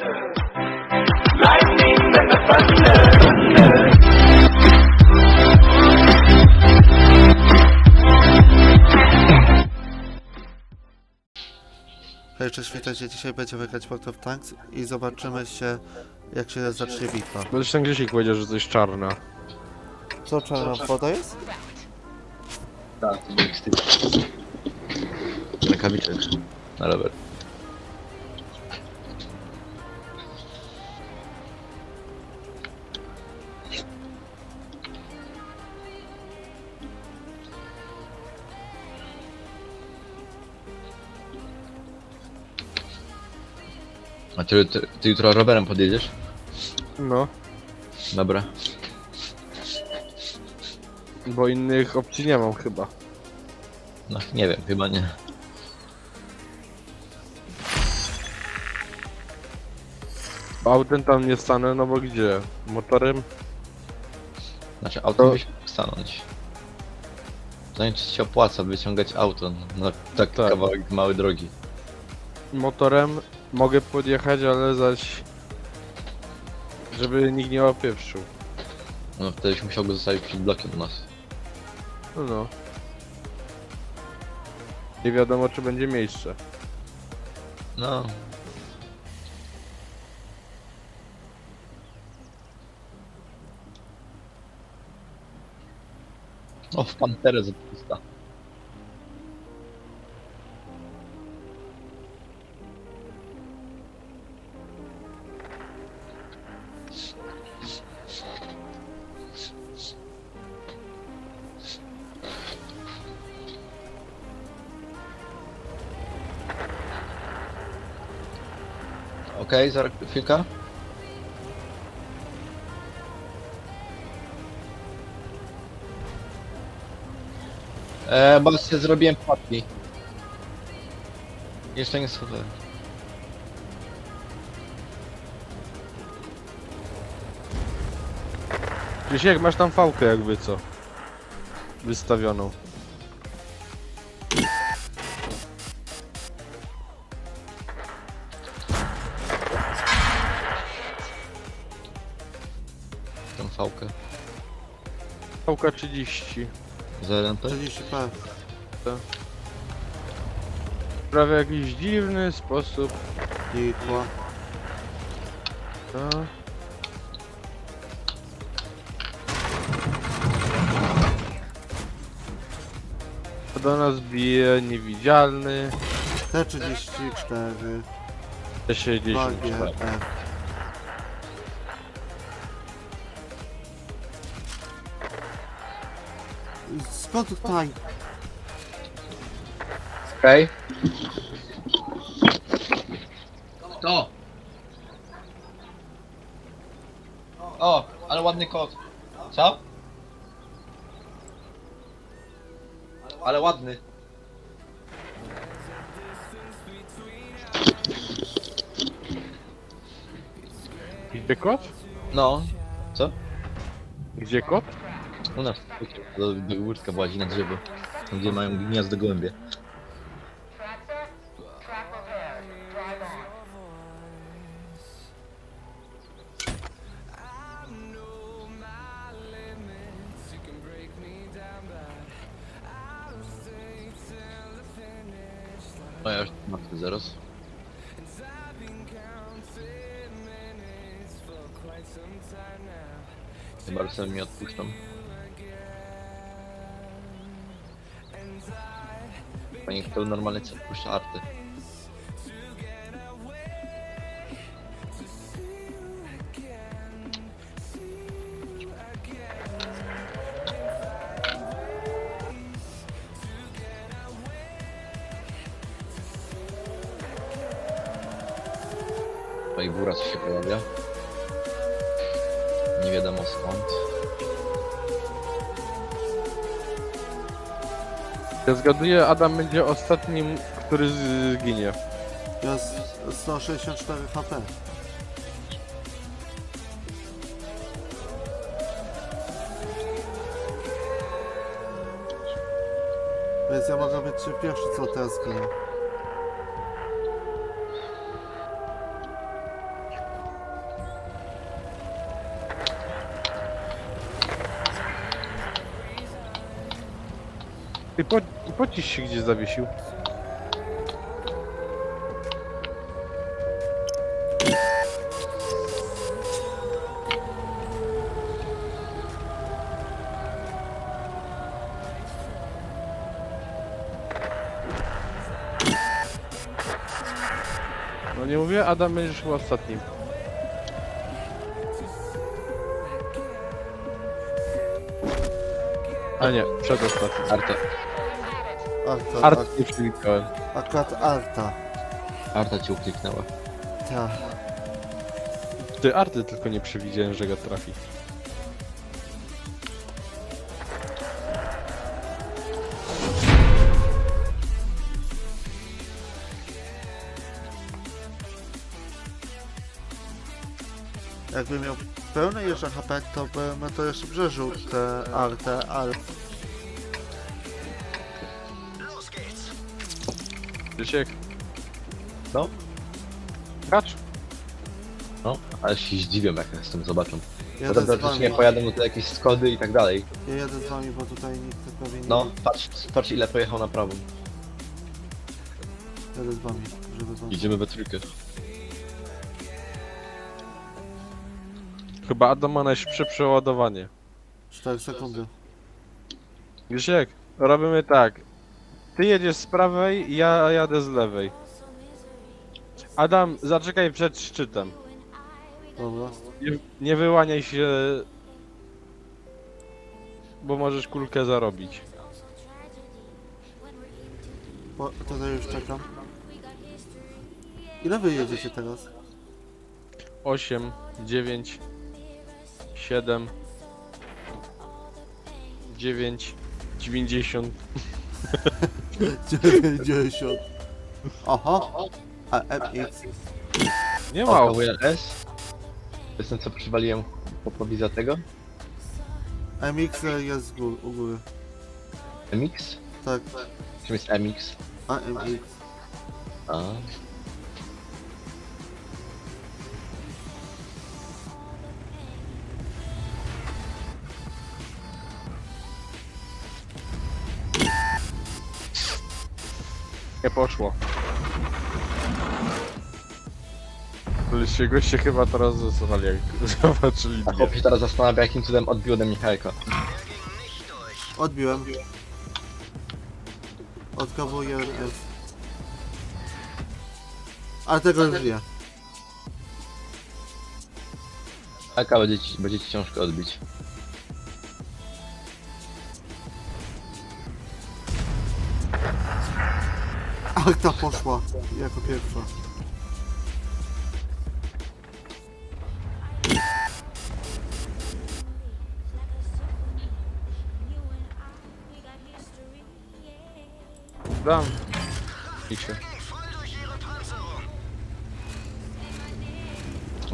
Hej, cześć, witajcie. Dzisiaj będziemy grać World of Tanks i zobaczymy się, jak się zacznie bitwa. Bo też ten Grzesiek powiedział, że coś czarna. Co czarna woda jest? Tak, to był wstyd. Rękawiczek. Na rower. A ty, ty, ty jutro rowerem podjedziesz? No, Dobra. bo innych opcji nie mam chyba. No nie wiem, chyba nie. Autem tam nie stanę, no bo gdzie? Motorem? Znaczy auto To- byś mógł stanąć. Zanim czy się opłaca wyciągać auto na tak, Tak. kawałek małej drogi. Motorem mogę podjechać, ale zaś... Żeby nikt nie łapieprzył. No wtedy byś musiał go zostawić przed blokiem u nas. No no. Nie wiadomo, czy będzie miejsce. No. O, w Panterę zapista. Okej, zaraz chwilkę. E, bo zrobiłem płatki. Jeszcze nie schowałem. Grzesiek, masz tam fałkę jakby co? Wystawioną. Tą fałkę. Fałka 30. Za LMP? 30p. Prawie jakiś dziwny sposób. I tło. No. Do nas bije niewidzialny. T34. T60. 2GE. Skąd tutaj? Okej. To! O, ale ładny kot. Co? Ale ładny. Gdzie kot? No. Co? Gdzie kot? U nas do, do łódka włazi na drzewo. Gdzie mają gniazdo gołębie. O, ja już mam zaraz. Chyba że sobie mnie odpuszczą. Pani to normalnie co puszcza arty. No i się pojawia. Nie wiadomo skąd. Ja zgaduję, Adam będzie ostatnim, który zginie. Ja z 164 HP. Więc ja mogę być pierwszy, co teraz zginął. Ty po, pocisk się gdzie zawiesił. No nie mówię, Adam będziesz chyba ostatnim. A nie, przedostatnim. Arta, Arta, Art Art, nie przewidziałem. akurat Arta. Arta cię ukliknęła. Tak. Ty arty tylko nie przewidziałem, że go trafi. Jakby miał pełne jeszcze HP, to bym to jeszcze przeżył tę Artę, ale... Krzysiek. No? Gracz. No, ale się zdziwią jak nas z tym zobaczą. Jadę Potem z wami. praktycznie pojadą do jakieś skody i tak dalej. Ja jadę z wami, bo tutaj nikt prawie nie... No, patrz, patrz ile pojechał na prawo. Jadę z wami, żeby wam... Idziemy we trójkę. Chyba Adam ma najszybsze przeładowanie. 4 sekundy. Krzysiek, robimy tak. Ty jedziesz z prawej, ja jadę z lewej. Adam, zaczekaj przed szczytem. Dobra. Nie, nie wyłaniaj się, bo możesz kulkę zarobić. Bo tutaj już czekam. Ile wy jedziecie teraz? 8, 9, 7, 9, 90. 90. Aha. A MX. Nie ma. O, WLS. To jest ten co przywaliłem popowi za tego. MX jest z gór, u góry. MX? Tak. Czym jest MX? A MX. A. Nie poszło. Goście, goście chyba teraz zasłuchali, jak zobaczyli A mnie. chłop się teraz zastanawia jakim cudem odbił ode mnie Helka. Odbiłem. Odkawuję S. Ale tego już wie. Helka będzie ci, będzie ci ciężko odbić. Arta poszła jako pierwsza. Dam. I się.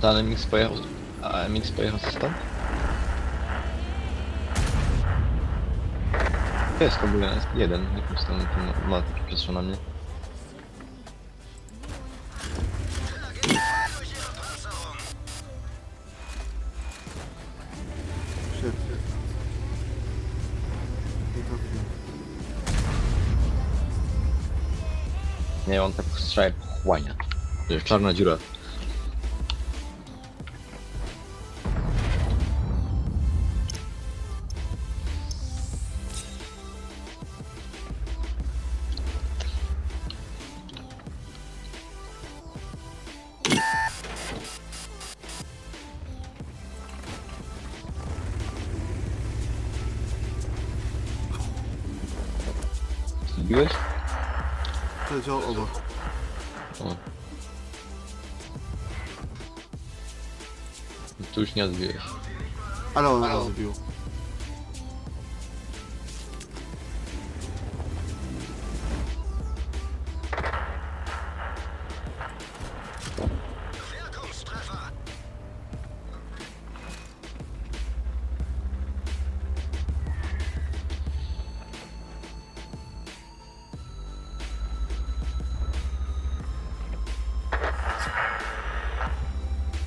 Ten MX pojechał. A MX pojechał stąd? To jest w ogóle jeden, co tam ma przestrzał na mnie. Czarna dziura. Nie odbiłeś. Ale on rozbił.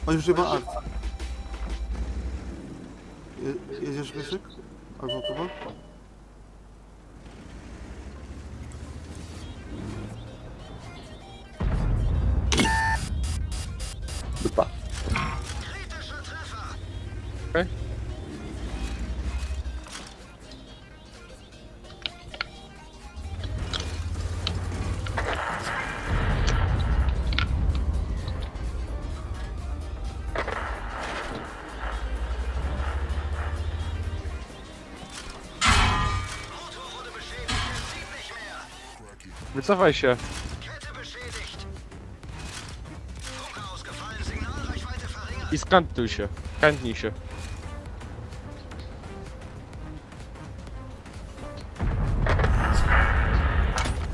On już art. Je, jedziesz Grzesiek? Albo Wycofaj się. I skantuj się. Kantnij się.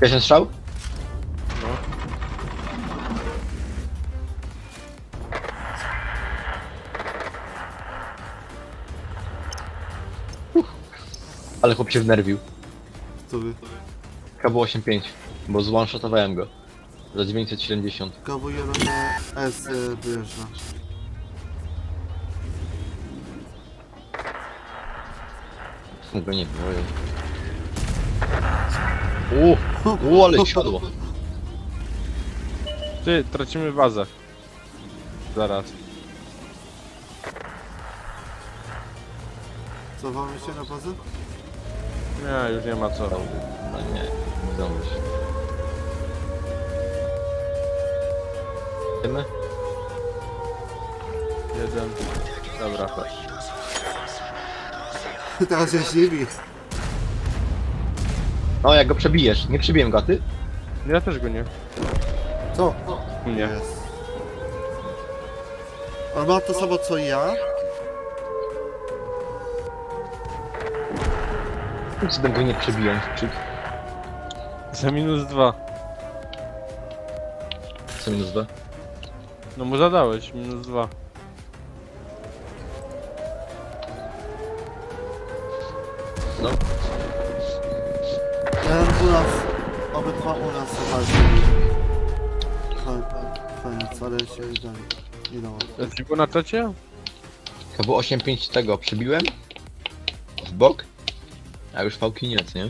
Pierwszy strzał? No. Ale chłop się wnerwił. Który? KW85, bo zone-shotowałem go. Za 970. Kowu 1 S y, wyjeżdża. Go nie było. Uuu, u, ale siodło. Ty, tracimy bazę. Zaraz. Cofamy się na bazę? Nie, już nie ma co. No nie, nie zdążysz. Wiemy? Jeden. Dobra, chodź. Teraz się zdziwi. No jak go przebijesz, nie przebiłem go, a ty? Ja też go nie. Co? Nie. Jest. On ma to samo co ja. Nic go nie przebiłem, czyk. Za minus dwa. Co minus dwa? No mu zadałeś, minus dwa. No, Ten u nas, obydwa u nas walczyli. Koniec, ale się nie dało. Nie dało. Jesteś go na czacie? KW85 tego przebiłem. W bok. A już fałki nie nie?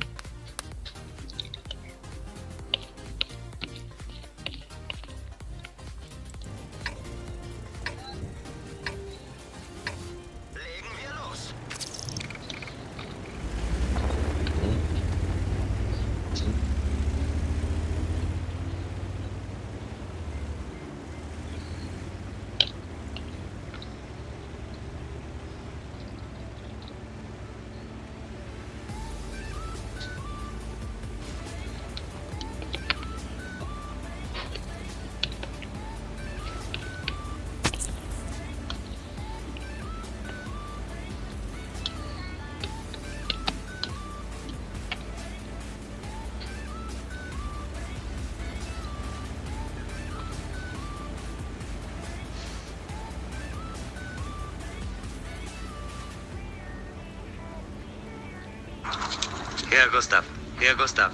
Hier, Gustav.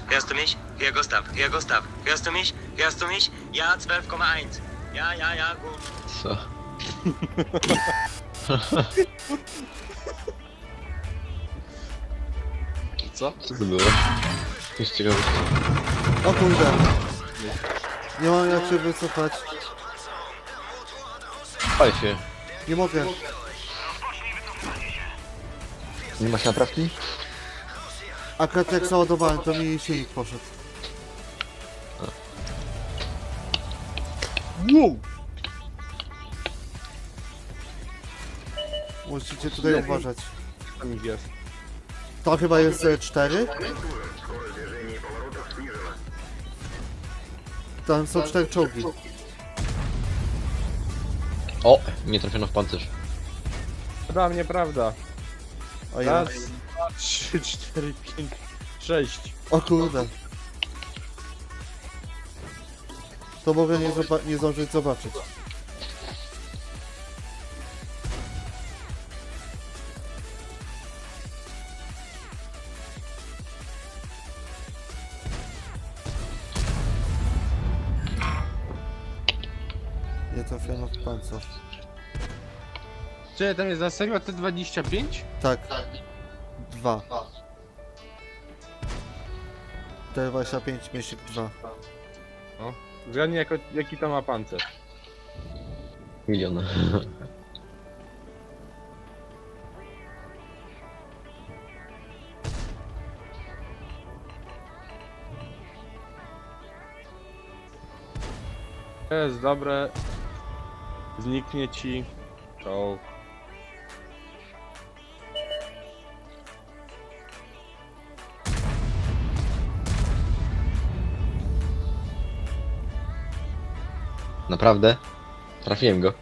Hörst du mich? Hier, Gustav. Hörst du mich? Hörst du mich? Ja, 12,1. Ja, ja, ja, gut. Co? Co? Co to było? Coś ciekawego. O kurde. Nie mam jak się wycofać. Pal się. Nie mogę. Nie masz naprawki? Akurat jak załadowałem, to mi silnik poszedł. Wow! Musicie tutaj uważać. Tam ich jest. To chyba jest e, 4. Tam są cztery czołgi. O! Nie trafiono w pancerz. Prawda, nieprawda. O ja. Raz, dwa, trzy, cztery, pięć, sześć. O kurde. To mogę nie, zoba- nie zdążyć zobaczyć. Nie trafiono w pancerz. Czy tam jest na serio T25? Tak. Dwa. T25 myślnik 2. Zgadnij jako, jaki to ma pancerz. Milion. To jest dobre. Zniknie ci czołg. Naprawdę? Trafiłem go.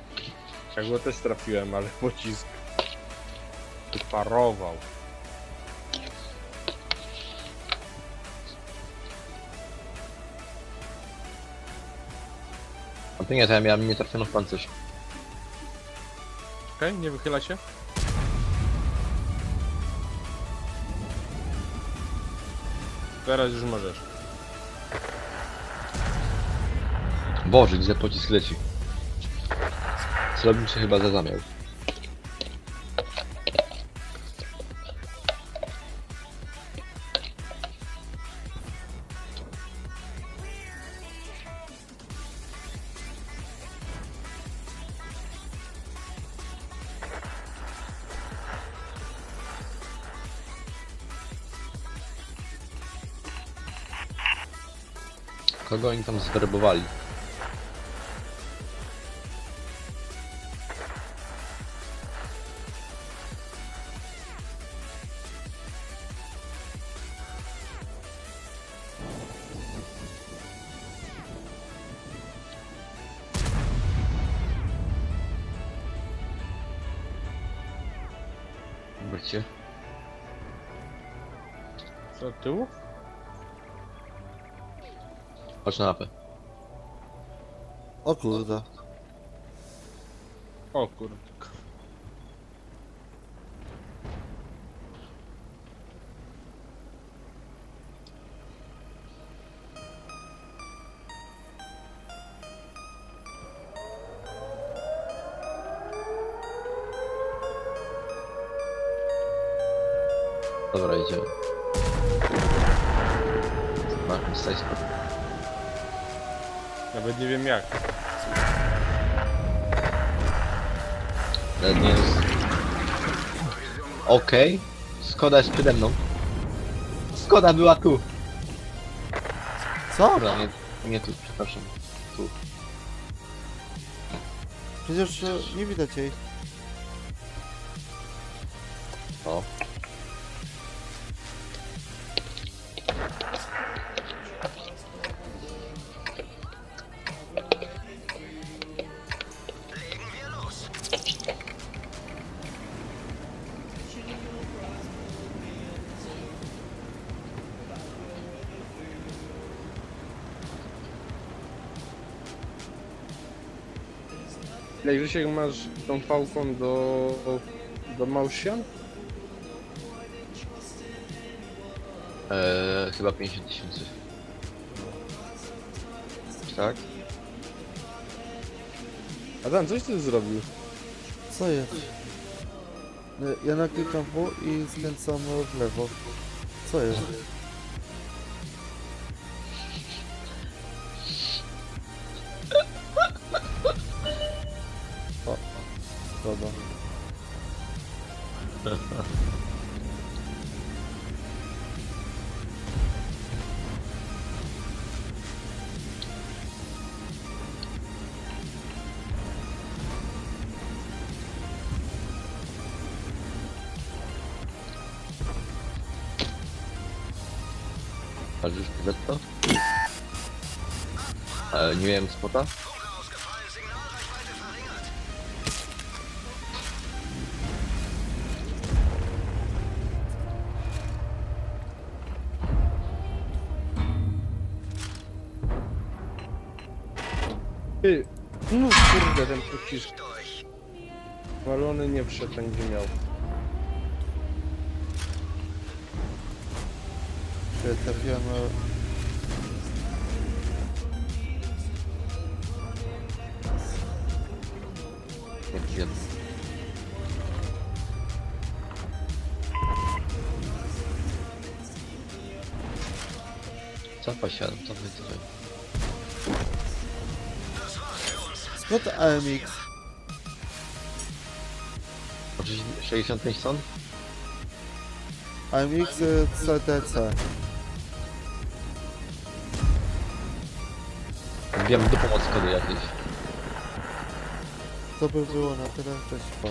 Ja go też trafiłem, ale pocisk tu parował. A to nie, to ja miałem nietrafioną w pancerz. Okej, nie wychyla się? Teraz już możesz. Boże, gdzie pocisk leci. Celownik się chyba zazamiał. Kogo oni tam zwerbowali? Tyłu? Chodź na mapę. O kurde. O kurde. Dobra, idziemy. Staj spokój. Nawet nie wiem jak. Nie jest... Okej. Skoda jest przede mną. Skoda była tu. Co? Dobra, nie, nie tu, przepraszam. Tu. Przecież e, nie widać jej. Jak Grzesiek masz tą pałką do... do Małsian? Eee, chyba 50 tysięcy. Tak? Adam, coś ty zrobił? Co jest? Ja naklikam W i skręcam w lewo. Co jest? Masz już to? Eee, nie miałem spota? Ty, no kurde, ten pocisk. Walony nie wszedł, będzie miał. Czy trafiłem... e, Jak wiem. Cofaj się, cofaj, cofaj. Skąd AMX? Oczywiście 65 ton? AMX e, CTC. Wiem do pomocy kody jakieś. To by było na tyle. Cześć, pa.